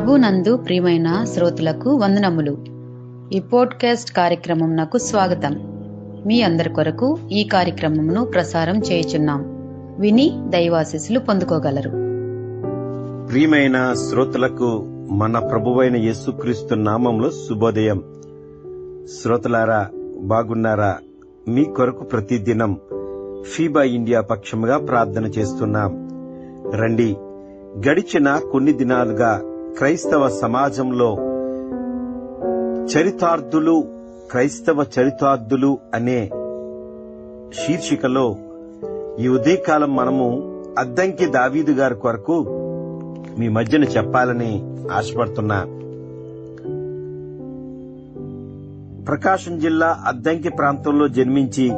ప్రభు నందు ప్రియమైన శ్రోతలకు వందనములు. ఈ పోడ్కాస్ట్ కార్యక్రమం నాకు స్వాగతం. మీ అందరి కొరకు ఈ కార్యక్రమమును ప్రసారం చేయుచున్నాం. విని దైవాశీస్సులు పొందుకోగలరు. ప్రియమైన శ్రోతలకు మన ప్రభువైన యేసుక్రీస్తు నామంలో శుభోదయం. శ్రోతలారా బాగున్నారా? మీ కొరకు ప్రతిదినం ఫీబా ఇండియా పక్షముగా ప్రార్థన చేస్తున్నాం. రండి గడిచిన కొన్ని దినాలుగా క్రైస్తవ సమాజంలో చరితార్థులు క్రైస్తవ చరితార్థులు అనే శీర్షికలో ఈ ఉదయకాలం మనము అద్దంకి దావీదు గారి కొరకు మీ మధ్యన చెప్పాలని ఆశపడుతున్నా. ప్రకాశం జిల్లా అద్దంకి ప్రాంతంలో జన్మించి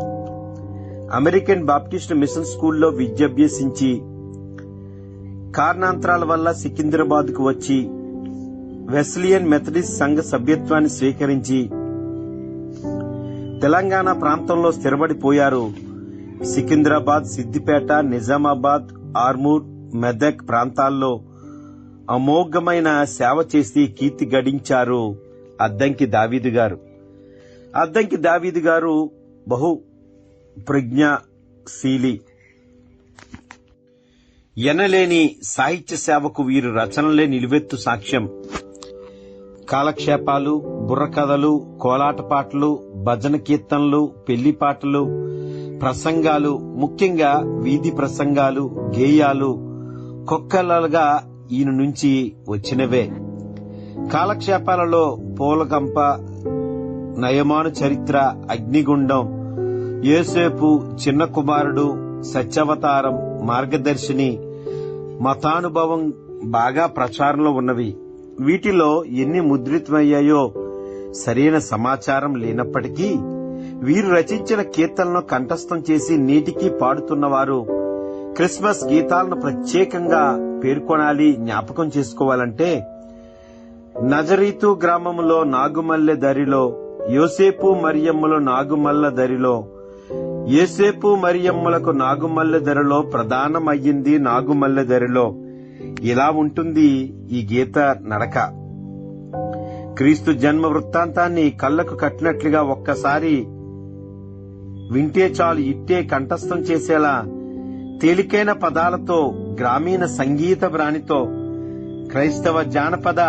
అమెరికన్ బాప్టిస్ట్ మిషన్ స్కూల్లో విద్యాభ్యసించి కారణాంతరాల వల్ల సికింద్రాబాద్కు వచ్చి వెస్లియన్ మెథడిస్ట్ సంఘ సభ్యత్వాన్ని స్వీకరించి తెలంగాణ ప్రాంతంలో స్థిరపడిపోయారు. సికింద్రాబాద్ సిద్దిపేట నిజామాబాద్ ఆర్మూర్ మెదక్ ప్రాంతాల్లో అమోఘమైన సేవ చేసి కీర్తి గడించారు అద్దంకి దావీదు గారు. అద్దంకి దావీదు గారు బహు ప్రజ్ఞాశీలి. ఎనలేని సాహిత్య సేవకు వీరు రచనలే నిలువెత్తు సాక్ష్యం. కాలక్షేపాలు బుర్రకథలు కోలాట పాటలు భజన కీర్తనలు పెళ్ళి పాటలు ప్రసంగాలు ముఖ్యంగా వీధి ప్రసంగాలు గేయాలు కొక్కలలుగా ఈయన నుంచి వచ్చినవే. కాలక్షేపాలలో పూలకంప నయమాను చరిత్ర అగ్నిగుండం యేసేపు చిన్న కుమారుడు సత్యవతారం మార్గదర్శిని మతానుభవం బాగా ప్రచారంలో ఉన్నవి. వీటిలో ఎన్ని ముద్రితమయ్యాయో సరైన సమాచారం లేనప్పటికీ వీరు రచించిన కీర్తనలను కంఠస్థం చేసి నీటికి పాడుతున్నవారు క్రిస్మస్ గీతాలను ప్రత్యేకంగా పేర్కొనాలి జ్ఞాపకం చేసుకోవాలంటే నజరీతు గ్రామంలో నాగుమల్లె దరిలో యోసేపు మరియమ్మలో నాగుమల్ల దరిలో ఏసేపు మరియమ్మలకు నాగుమల్లె ధరలో ప్రధానమయ్యింది నాగుమల్లె ధరలో. ఇలా ఉంటుంది ఈ గీత నడక. క్రీస్తు జన్మ వృత్తాంతాన్ని కళ్ళకు కట్టినట్లుగా ఒక్కసారి వింటే చాలు ఇట్టే కంఠస్థం చేసేలా తేలికైన పదాలతో గ్రామీణ సంగీత బ్రాణితో క్రైస్తవ జానపద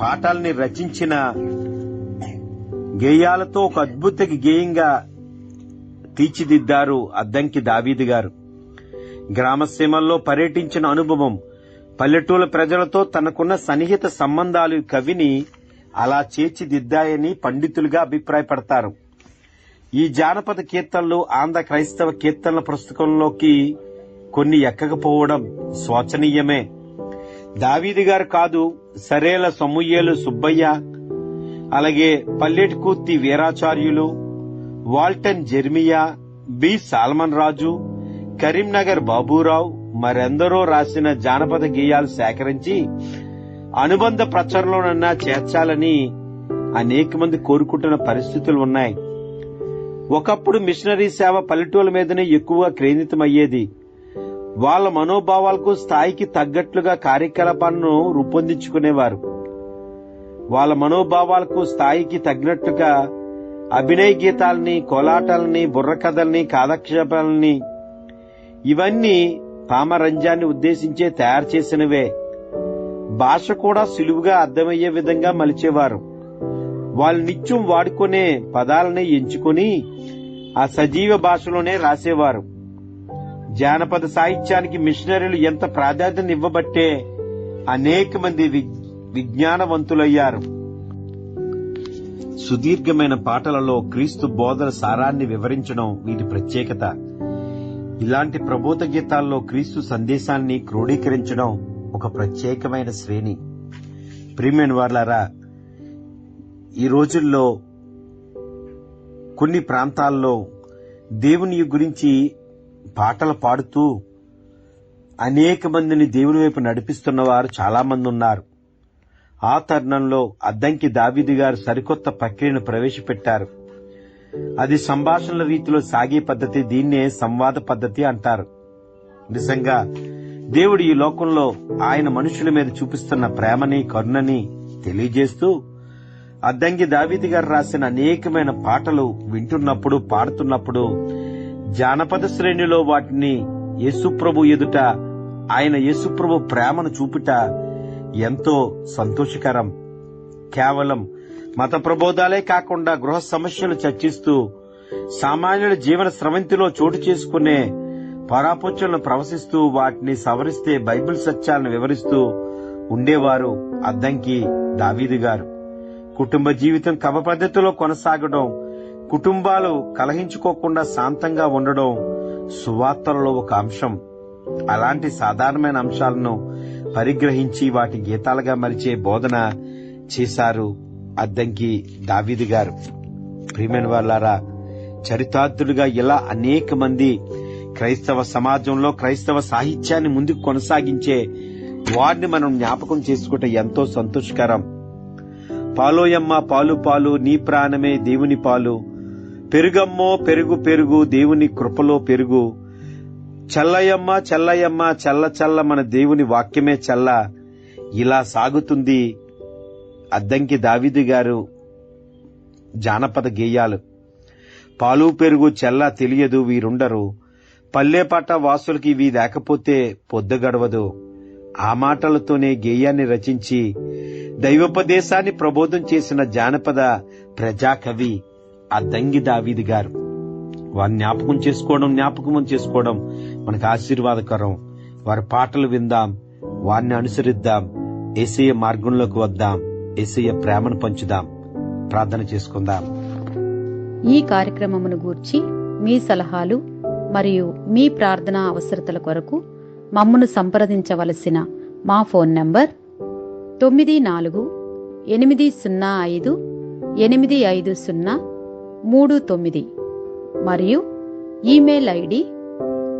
పాఠాల్ని రచించిన గేయాలతో ఒక అద్భుత గేయంగా తీర్చిదిద్దారు అద్దంకి దావీదు గారు. గ్రామసీమల్లో పర్యటించిన అనుభవం పల్లెటూళ్ళ ప్రజలతో తనకున్న సన్నిహిత సంబంధాలు కవిని అలా చేర్చిదిద్దాయని పండితులుగా అభిప్రాయపడతారు. ఈ జానపద కీర్తనలు ఆంధ్ర క్రైస్తవ కీర్తనల పుస్తకంలోకి కొన్ని ఎక్కకపోవడం శోచనీయమే. దావీది గారు కాదు సరేల సొమ్ముయ్యేలు సుబ్బయ్య అలాగే పల్లెటి కూర్తి వీరాచార్యులు Walton Jeremiah B. Salmon Raju Karimnagar Baburao మరెందరో రాసిన జానపద గేయాలు సేకరించి అనుబంధ ప్రచారంలోనన్నా చేర్చాలని అనేక మంది కోరుకుంటున్న పరిస్థితులు ఉన్నాయి. ఒకప్పుడు మిషనరీ సేవ పల్లెటూళ్ళ మీదనే ఎక్కువ కేంద్రితమయ్యేది. వాళ్ళ మనోభావాలకు స్థాయికి తగ్గట్లుగా కార్యకలాపాలను రూపొందించుకునేవారు. వాళ్ళ మనోభావాలకు స్థాయికి తగినట్టుగా అభినయ గీతాలని కోలాటాలని బుర్రకథల్ని కాలక్షేపాలని ఇవన్నీ పామరంజాన్ని ఉద్దేశించే తయారు చేసినవే. భాష కూడా సులువుగా అర్థమయ్యే విధంగా మలిచేవారు. వాళ్ళు నిత్యం వాడుకునే పదాలని ఎంచుకొని ఆ సజీవ భాషలోనే రాసేవారు. జానపద సాహిత్యానికి మిషనరీలు ఎంత ప్రాధాన్యత ఇవ్వబట్టే అనేక మంది విజ్ఞానవంతులయ్యారు. సుదీర్ఘమైన పాటలలో క్రీస్తు బోధన సారాన్ని వివరించడం వీటి ప్రత్యేకత. ఇలాంటి ప్రబోధ గీతాల్లో క్రీస్తు సందేశాన్ని క్రోడీకరించడం ఒక ప్రత్యేకమైన శ్రేణి. ప్రీమియన్ వార్లారా ఈ రోజుల్లో కొన్ని ప్రాంతాల్లో దేవుని గురించి పాటలు పాడుతూ అనేక మందిని దేవుని వైపు నడిపిస్తున్న వారు చాలామంది ఉన్నారు. ఆ తరుణంలో అద్దంకి దావీది గారు సరికొత్త ప్రక్రియను ప్రవేశపెట్టారు. అది సంభాషణల రీతిలో సాగే పద్ధతి దీన్నే సంవాద పద్ధతి అంటారు. నిజంగా దేవుడు ఈ లోకంలో ఆయన మనుషుల మీద చూపిస్తున్న ప్రేమని కరుణని తెలియజేస్తూ అద్దంకి దావీది గారు రాసిన అనేకమైన పాటలు వింటున్నప్పుడు పాడుతున్నప్పుడు జానపద శ్రేణిలో వాటిని యేసుప్రభు ఎదుట ఆయన యేసుప్రభు ప్రేమను చూపుట ఎంతో సంతోషకరం. కేవలం మత ప్రబోధాలే కాకుండా గృహ సమస్యలు చర్చిస్తూ సామాన్యుల జీవన స్రవంతిలో చోటు చేసుకునే పరాపుచ్చులను ప్రవశిస్తూ వాటిని సవరిస్తే బైబిల్ సత్యాలను వివరిస్తూ ఉండేవారు అద్దంకి దావీదు గారు. కుటుంబ జీవితం కవ పద్ధతిలో కొనసాగడం కుటుంబాలు కలహించుకోకుండా శాంతంగా ఉండడం సువార్తలలో ఒక అంశం. అలాంటి సాధారణమైన అంశాలను పరిగ్రహించి వాటి గీతాలుగా మరిచే బోధన చేశారు అద్దంకి దావీది గారు. ప్రియమైన వాళ్ళారా చరితార్థులుగా ఇలా అనేక మంది క్రైస్తవ సమాజంలో క్రైస్తవ సాహిత్యాన్ని ముందుకు కొనసాగించే వారిని మనం జ్ఞాపకం చేసుకుంటే ఎంతో సంతోషకరం. పాలోయమ్మ పాలు పాలు నీ ప్రాణమే దేవుని పాలు. పెరుగమ్మో పెరుగు పెరుగు దేవుని కృపలో పెరుగు. చల్లయమ్మ చల్లయమ్మ చల్ల చల్ల మన దేవుని వాక్యమే చల్ల. ఇలా సాగుతుంది అద్దంకి దావిది గారు జానపద గేయాలు. పాలు పెరుగు చెల్ల తెలియదు వీరుండరు. పల్లెపాట వాసులకి ఇవి లేకపోతే పొద్దు గడవదు ఆ మాటలతోనే గేయాన్ని రచించి దైవోపదేశాన్ని ప్రబోధం చేసిన జానపద ప్రజాకవి అద్దంగి దావీది గారు. వారిని జ్ఞాపకం చేసుకోవడం జ్ఞాపకం చేసుకోవడం మనకు ఆశీర్వాదకరం. వారి పాటలు విందాం. వారిని అనుసరిద్దాం. ఏసీయ మార్గంలోకి వద్దాం. ఏసీయ ప్రేమను పంచుదాం. ప్రార్థన చేసుకుందాం. ఈ కార్యక్రమమును గూర్చి మీ సలహాలు మరియు మీ ప్రార్థన అవసరతల కొరకు మమ్మను సంప్రదించవలసిన మా ఫోన్ నంబర్ తొమ్మిది నాలుగు ఎనిమిది సున్నా ఐదు ఎనిమిది ఐదు సున్నా మూడు తొమ్మిది మరియు email ID